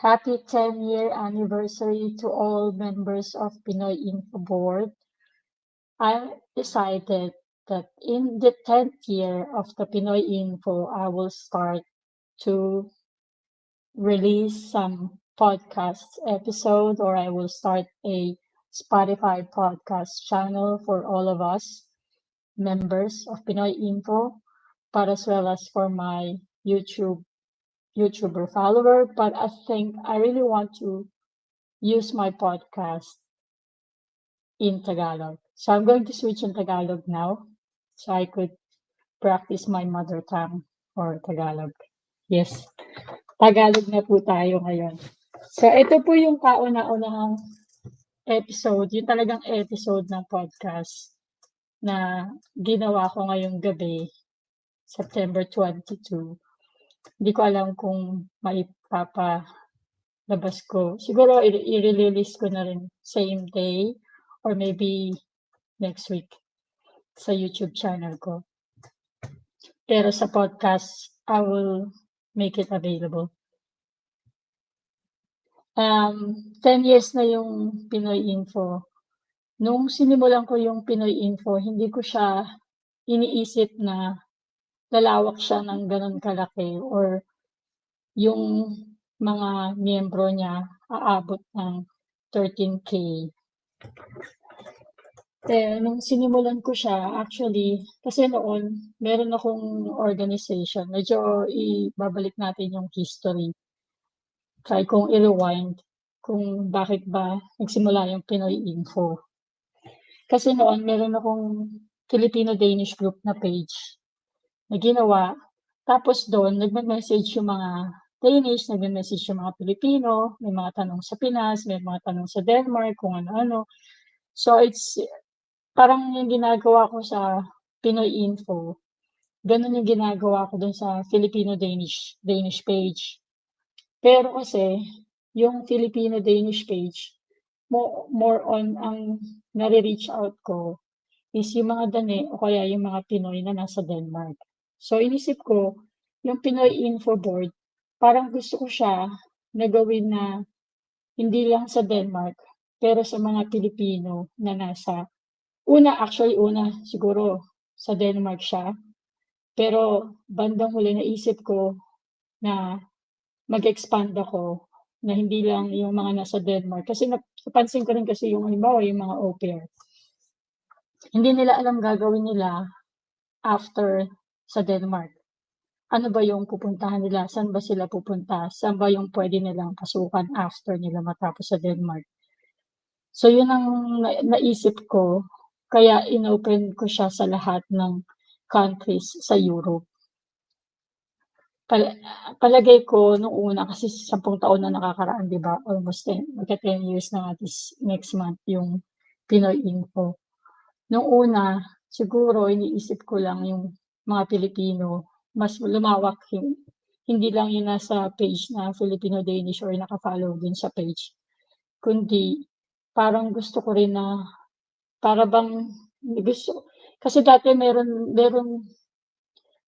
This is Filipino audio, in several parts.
Happy 10-year anniversary to all members of Pinoy Info Board. I decided that in the 10th year of the Pinoy Info, I will start to release some podcast episode or I will start a Spotify podcast channel for all of us members of Pinoy Info, but as well as for my YouTube YouTuber follower. But I think I really want to use my podcast in Tagalog. So I'm going to switch in Tagalog now so I could practice my mother tongue or Tagalog. Yes, Tagalog na po tayo ngayon. So ito po yung kauna-unahang episode, yung talagang episode ng podcast na ginawa ko ngayong gabi, September 22. Hindi ko alam kung maipapalabas ko. Siguro i-release ko na rin same day or maybe next week sa YouTube channel ko. Pero sa podcast, I will make it available. Um, 10 years na yung Pinoy Info. Nung sinimulan ko yung Pinoy Info, hindi ko siya iniisip na lalawak siya ng ganun kalaki or yung mga miyembro niya aabot ng 13K. Eh, nung sinimulan ko siya, actually, kasi noon, meron akong organization. Medyo ibabalik natin yung history. Try kong i-rewind kung bakit ba nagsimula yung Pinoy Info. Kasi noon, meron akong Filipino-Danish group na page na ginawa. Tapos doon, nagme-message yung mga Danish, nagme-message yung mga Pilipino, may mga tanong sa Pinas, may mga tanong sa Denmark, kung ano-ano. So it's parang yung ginagawa ko sa Pinoy Info, ganun yung ginagawa ko dun sa Filipino-Danish Danish page. Pero kasi, yung Filipino-Danish page, mo, more on ang nare-reach out ko is yung mga Dane o kaya yung mga Pinoy na nasa Denmark. So inisip ko, yung Pinoy Info Board, parang gusto ko siya na gawin na hindi lang sa Denmark, pero sa mga Pilipino na nasa, una, actually una, siguro sa Denmark siya. Pero bandang huli naisip ko na mag-expand ako na hindi lang yung mga nasa Denmark. Kasi napansin ko rin kasi yung halimbawa yung mga au pair. Hindi nila alam gagawin nila after sa Denmark. Ano ba yung pupuntahan nila? Saan ba sila pupunta? Saan ba yung pwede nilang pasukan after nila matapos sa Denmark? So yun ang na- naisip ko. Kaya inopen ko siya sa lahat ng countries sa Europe. Pal- palagay ko nung una kasi sampung taon na nakakaraan, di ba? Almost 10, magka 10 years na this next month yung Pinoy Info. Nung una, siguro iniisip ko lang yung mga Pilipino, mas lumawak hin- hindi lang yung nasa page na Filipino-Danish or nakafollow dun sa page. Kundi parang gusto ko rin na para bang gusto kasi dati meron meron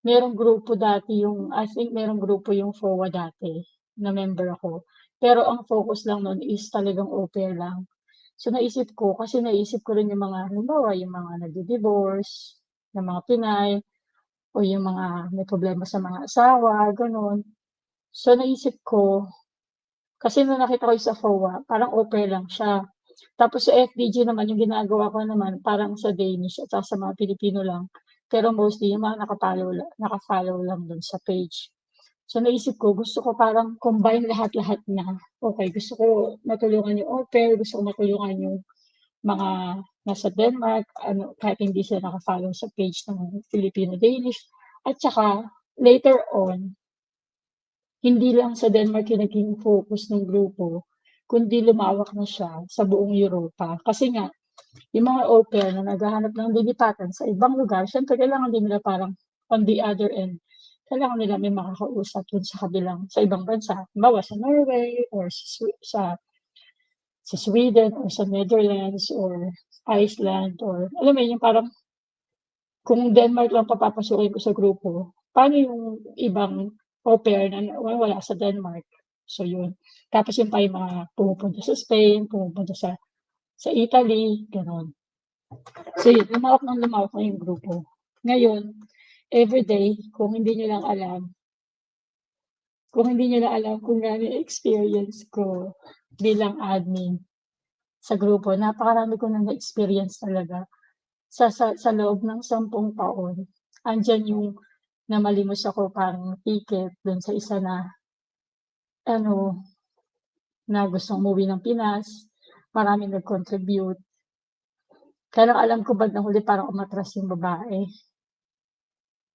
merong grupo dati yung I think merong grupo yung FOA dati na member ako. Pero ang focus lang nun is talagang au lang. So naisip ko, kasi naisip ko rin yung mga, halimbawa, yung mga nagdi-divorce, ng mga Pinay, o yung mga may problema sa mga asawa, ganun. So naisip ko, kasi nung nakita ko yung sa FOA, parang au lang siya. Tapos sa FBG naman, yung ginagawa ko naman, parang sa Danish at sa mga Pilipino lang. Pero mostly, yung mga nakapollow, la- nakafollow lang dun sa page. So naisip ko, gusto ko parang combine lahat-lahat na. Okay, gusto ko matulungan yung au pair, gusto ko matulungan yung mga nasa Denmark, ano, kahit hindi sila nakafollow sa page ng Filipino-Danish. At saka, later on, hindi lang sa Denmark yung naging focus ng grupo, kundi lumawak na siya sa buong Europa. Kasi nga, yung mga au na naghahanap ng lilipatan sa ibang lugar, syempre kailangan din nila parang on the other end, kailangan nila may makakausap dun sa kabilang, sa ibang bansa. Halimbawa sa Norway or sa, sa, sa Sweden or sa Netherlands or Iceland or alam mo yun, yung parang kung Denmark lang papapasukin ko sa grupo, paano yung ibang au pair na wala sa Denmark? So yun, tapos yun pa yung mga pumupunta sa Spain, pumupunta sa sa Italy, gano'n. So yun, lumawak ng lumawak na yung grupo. Ngayon, everyday kung hindi niyo lang alam kung hindi niyo lang alam kung gaano yung experience ko bilang admin sa grupo, napakarami ko ng na-experience talaga. Sa sa sa loob ng 10 taon, andiyan yung namalimos ako parang ticket dun sa isa na ano, na gustong umuwi ng Pinas, maraming nag-contribute. Lang alam ko bandang huli parang umatras yung babae.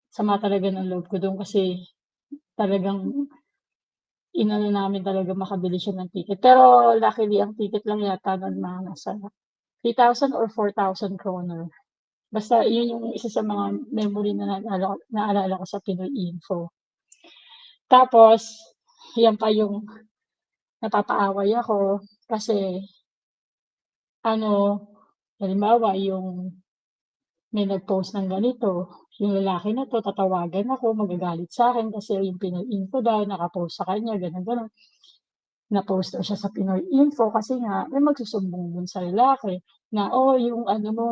Sama talaga ng loob ko dun kasi talagang inano namin talaga makabili siya ng ticket. Pero luckily ang ticket lang yata nun mga nasa 3,000 or 4,000 kroner. Basta yun yung isa sa mga memory na naalala naalala ko sa Pinoy Info. Tapos, yan pa yung napapaaway ako kasi ano, halimbawa yung may nag-post ng ganito, yung lalaki na 'to tatawagan ako, magagalit sa'kin kasi yung Pinoy Info daw naka-post sa kanya gano'n, gano'n. Na-post daw siya sa Pinoy Info kasi nga may magsusumbong dun sa lalaki na, "Oh, yung ano mo,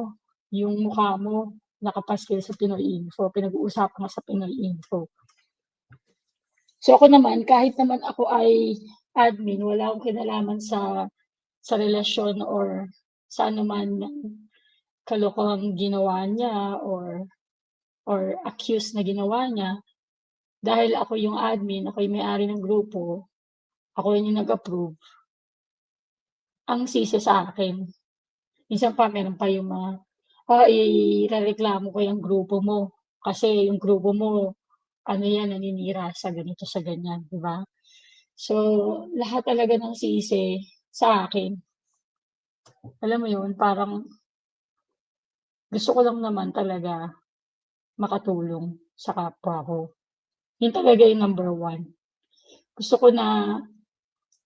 yung mukha mo nakapaskil sa Pinoy Info, pinag-uusapan ka sa Pinoy Info." So ako naman, kahit naman ako ay admin, wala akong kinalaman sa sa relasyon or sa anuman ng kalokohang ginawa niya or or accused na ginawa niya. Dahil ako yung admin, ako yung may-ari ng grupo, ako yung nag-approve. Ang sisi sa akin. Minsan pa meron pa yung mga, "Ah, irereklamo ko yung grupo mo kasi yung grupo mo ano yan, naninira sa ganito, sa ganyan." 'Di ba? So, lahat talaga ng sisi sa akin. Alam mo yun, parang gusto ko lang naman talaga makatulong sa kapwa ko. Yun talaga yung number 1. Gusto ko na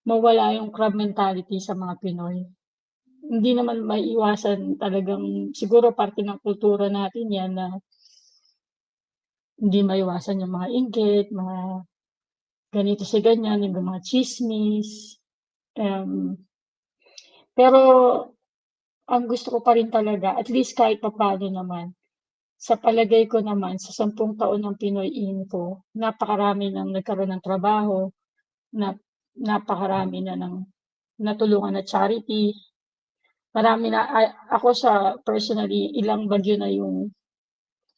mawala yung crab mentality sa mga Pinoy. Hindi naman maiiwasan talagang siguro parte ng kultura natin yan na hindi maiwasan yung mga inggit, mga ganito sa ganyan, yung mga tsismis, um, pero ang gusto ko pa rin talaga at least kahit papaano naman, sa palagay ko naman sa 10 taon ng Pinoy Info, napakarami ng nagkaroon ng trabaho, na napakarami na ng natulungan na charity. Marami na ako sa personally, ilang bagyo na yung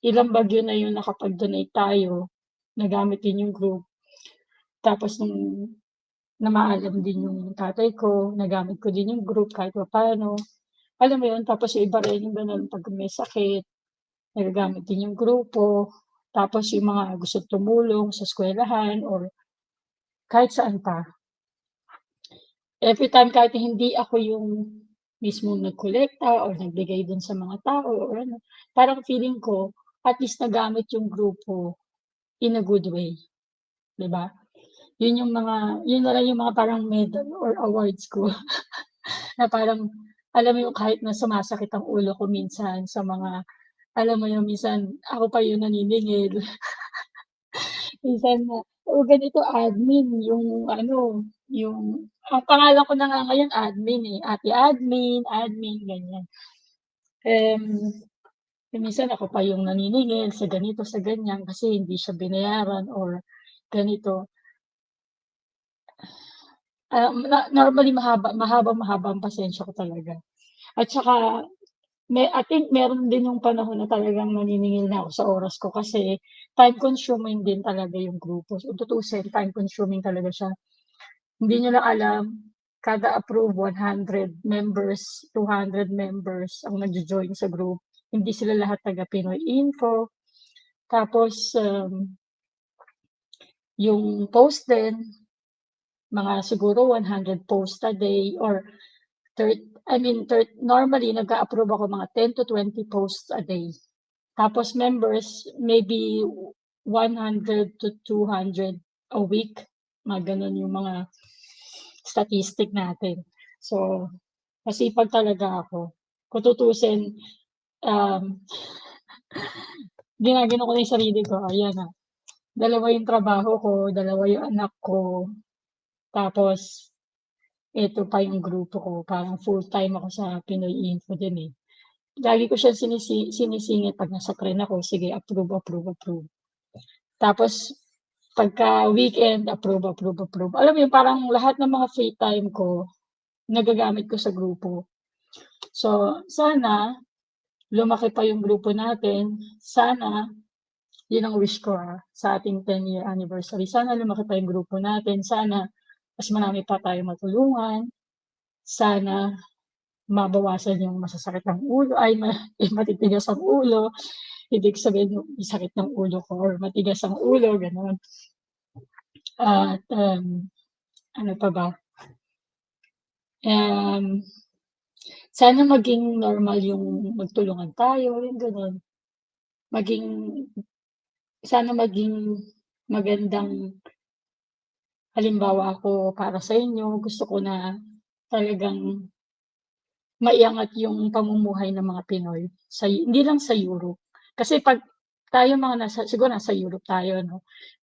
ilang bagyo na yung nakapag-donate tayo, nagamit din yung group. Tapos nung namaalam din yung tatay ko, nagamit ko din yung group kahit papaano. Alam mo yun, tapos yung iba rin yung gano'n 'pag may sakit, nagagamit din yung grupo. Tapos yung mga gustong tumulong sa eskwelahan or kahit saan pa. Everytime kahit hindi ako yung mismong nagkolekta or nagbigay dun sa mga tao or ano, parang feeling ko at least nagamit yung grupo in a good way, 'di ba? Yun yung mga yun na lang yung mga parang medal or awards ko na parang alam mo yung kahit na sumasakit ang ulo ko minsan sa mga alam mo yung minsan ako pa yung naniningil. Minsan nga, "Oh, ganito admin yung ano, yung" ang pangalan ko na nga ngayon admin, eh, ate admin, admin, ganyan. Um, minsan ako pa yung naniningil sa ganito, sa ganyan kasi hindi siya binayaran or ganito. Um, na normally mahaba mahabang-mahaba ang pasensya ko talaga. At saka me I think meron din yung panahon na talagang naniningil na ako sa oras ko kasi time consuming din talaga yung grupo. Kung tutuusin time consuming talaga siya. Hindi niyo lang alam, kada approve 100 members, 200 members ang nagjo-join sa group. Hindi sila lahat taga Pinoy Info. Tapos, um yung post din, mga siguro 100 posts a day or thir I mean thir normally nag-a-approve ako mga 10 to 20 posts a day. Tapos members, maybe 100 to 200 a week, mga gano'n yung mga statistic natin. So, masipag talaga ako. Kung tutuusin, um, ginagano ko na yung sarili ko, ayan, ah, dalawa yung trabaho ko, dalawa yung anak ko. Tapos, eto pa yung grupo ko parang full-time ako sa Pinoy Info din, eh. Lagi ko siyang sinisi sinisingit 'pag nasa tren ako, sige approve, approve, approve. Tapos pagka weekend, approve, approve, approve. Alam mo parang lahat ng mga free time ko, nagagamit ko sa grupo. So, sana lumaki pa yung grupo natin, sana yun ang wish ko, ah, sa ating 10 year anniversary. Sana lumaki pa yung grupo natin, sana mas marami pa tayong matulungan, sana mabawasan yung masasakit ang ulo ay matitigas ang ulo, ibig sabihin yung sakit ng ulo ko or matigas ang ulo, gano'n. At, um, ano pa ba? Um, sana maging normal yung magtulungan tayo, yung gano'n. Maging sana maging magandang halimbawa ako para sa inyo. Gusto ko na talagang maiangat yung pamumuhay ng mga Pinoy sa hindi lang sa Europe. Kasi 'pag tayo mga nasa siguro nasa Europe tayo 'no,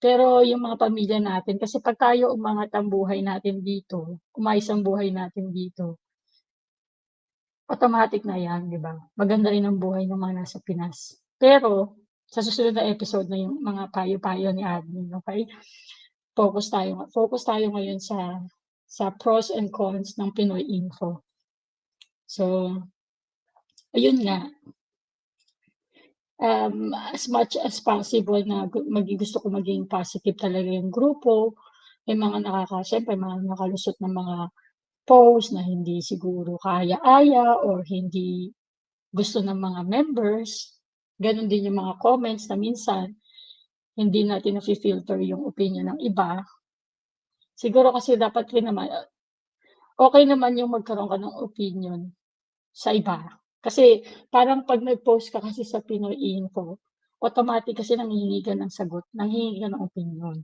pero yung mga pamilya natin kasi 'pag tayo umangat ang buhay natin dito, umayos ang buhay natin dito automatic na 'yan, 'di ba? Maganda rin ang buhay ng mga nasa Pinas. Pero sa susunod na episode na yung mga payo-payo ni admin, okey? Focus tayo focus tayo ngayon sa sa pros and cons ng Pinoy Info. So, ayun nga. Um, as much as possible na maging gusto ko maging positive talaga yung grupo, may mga nakaka siyempre mga nakalusot na mga post na hindi siguro kaaya-aya or hindi gusto ng mga members, gano'n din yung mga comments na minsan hindi natin nafi-filter yung opinyon ng iba. Siguro kasi dapat rin naman, ah, okey naman yung magkaroon ka ng opinyon sa iba. Kasi parang 'pag nag-post ka kasi sa Pinoy Info, automatic kasi nanghihingi ka ng sagot, nanghihingi ka ng opinyon.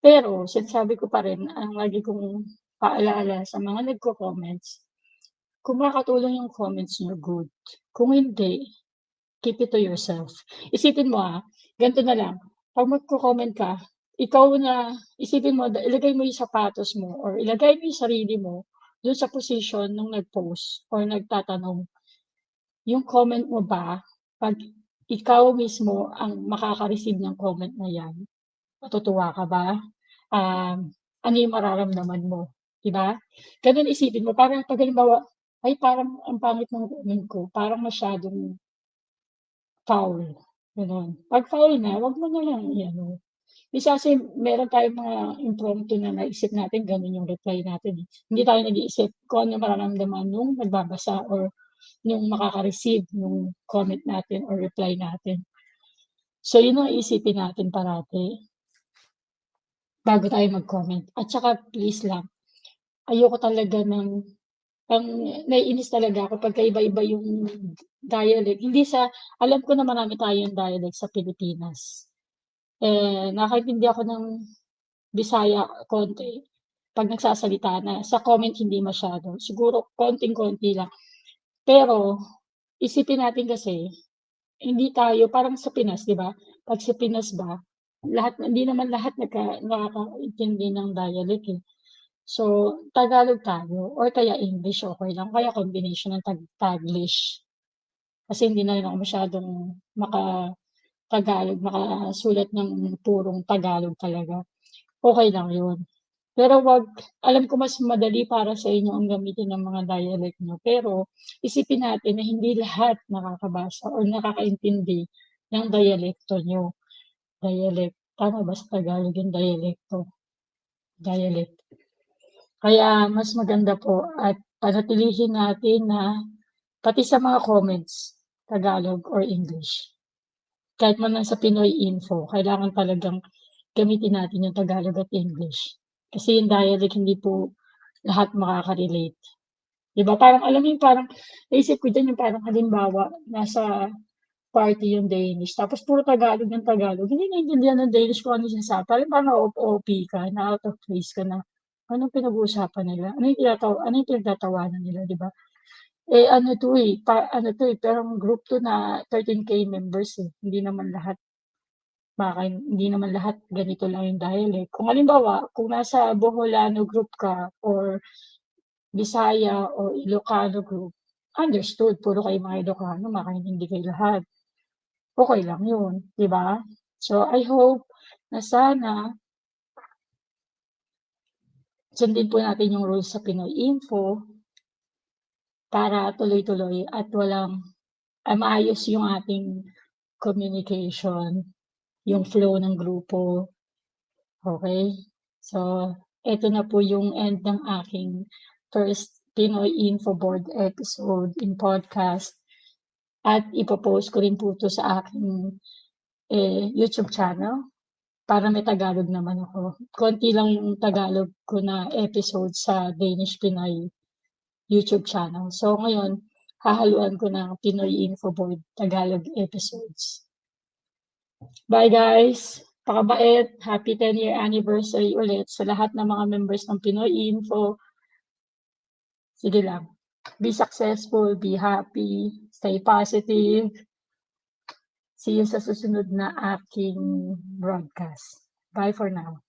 Pero sinasabi ko pa rin, ang lagi kong paalala sa mga nagko-comments, kung makakatulong yung comments niyo, good. Kung hindi, keep it to yourself. Isipin mo, ah, ganito na lang, 'pag magko-comment ka, ikaw na isipin mo ilagay mo yung sapatos mo or ilagay mo yung sarili mo dun sa posisyon nung nag-post or nagtatanong. Yung comment mo ba 'pag ikaw mismo ang makaka-receive ng comment na 'yan, matutuwa ka ba? Um, ano yung mararamdaman mo, 'di ba? Gano'n isipin mo parang 'pag halimbawa, "Ay parang ang pangit ng comment ko, parang masyadong" "foul." Gano'n. 'Pag foul na, 'wag mo na lang i-ano. Minsan kasi meron tayong mga impromptu na naisip natin gano'n yung reply natin, eh. Hindi tayo nag-iisip kung ano mararamdaman nung nagbabasa or nung makaka-receive nung comment natin or reply natin. So, yun ang iisipin natin parati. Bago tayo mag-comment at saka please lang, ayoko talaga ng ang naiinis talaga ako pagka iba-iba yung dialect. Hindi sa alam ko na marami tayong dialect sa Pilipinas. Eh, nakakaintindi ako ng Bisaya konti 'pag nagsasalita na, sa comment hindi masyado, siguro konting-konti lang. Pero isipin natin kasi, hindi tayo parang sa Pinas 'di ba, 'pag sa Pinas ba, lahat hindi naman lahat nagka nakakaintindi ng dialect, eh. So, Tagalog tayo or kaya English, okey lang, kaya combination ng tag Taglish. Kasi hindi na rin ako masyadong maka-Tagalog, makasulat ng purong Tagalog talaga, okey lang yun. Pero 'wag alam ko mas madali para sa inyo ang gamitin ang mga dialect niyo, pero isipin natin na hindi lahat nakakabasa or nakakaintindi ng diyalekto niyo. Dialect, tama ba sa Tagalog yung diyalekto? Dialect. Kaya mas maganda po at panatilihin natin na pati sa mga comments, Tagalog or English. Kahit man sa Pinoy Info, kailangan talagang gamitin natin yung Tagalog at English. Kasi yung dialect hindi po lahat makaka-relate. 'Di ba parang alam yung parang naisip ko diyan yung parang halimbawa, nasa party yung Danish tapos puro Tagalog ng Tagalog, hindi naiintindihan ng Danish kung ano yung sinasabi, parang parang na-o-OP ka, na out of place ka na, anong pinag-uusapan nila? Ano yung tinatawa ano yung pinagtatawanan nila, 'di ba? Eh, ano 'to, eh, pa ano 'to, eh, parang group 'to na 13K members, eh, hindi naman lahat Baka hindi naman lahat ganito lang yung dialect. Kung halimbawa, kung nasa Boholano group ka or Bisaya o Ilocano group, understood puro kayo mga Ilocano makaintindi kayo lahat. Okey lang yun, 'di ba? So, I hope na sana sundin po natin yung rules sa Pinoy Info para tuloy-tuloy at walang ah, maayos yung ating communication, yung flow ng grupo. Okey? So, eto na po yung end ng aking first Pinoy Info Board episode in podcast at ipo-post ko rin po 'to sa aking, eh, YouTube channel para may Tagalog naman ako. Konti lang yung Tagalog ko na episode sa Danish Pinoy YouTube channel. So, ngayon hahaluan ko ng Pinoy Info Board Tagalog episodes. Bye guys! Pakabait, happy 10 year anniversary ulit sa lahat ng mga members ng Pinoy Info. Sige lang, be successful, be happy, stay positive. See you sa susunod na aking broadcast. Bye for now.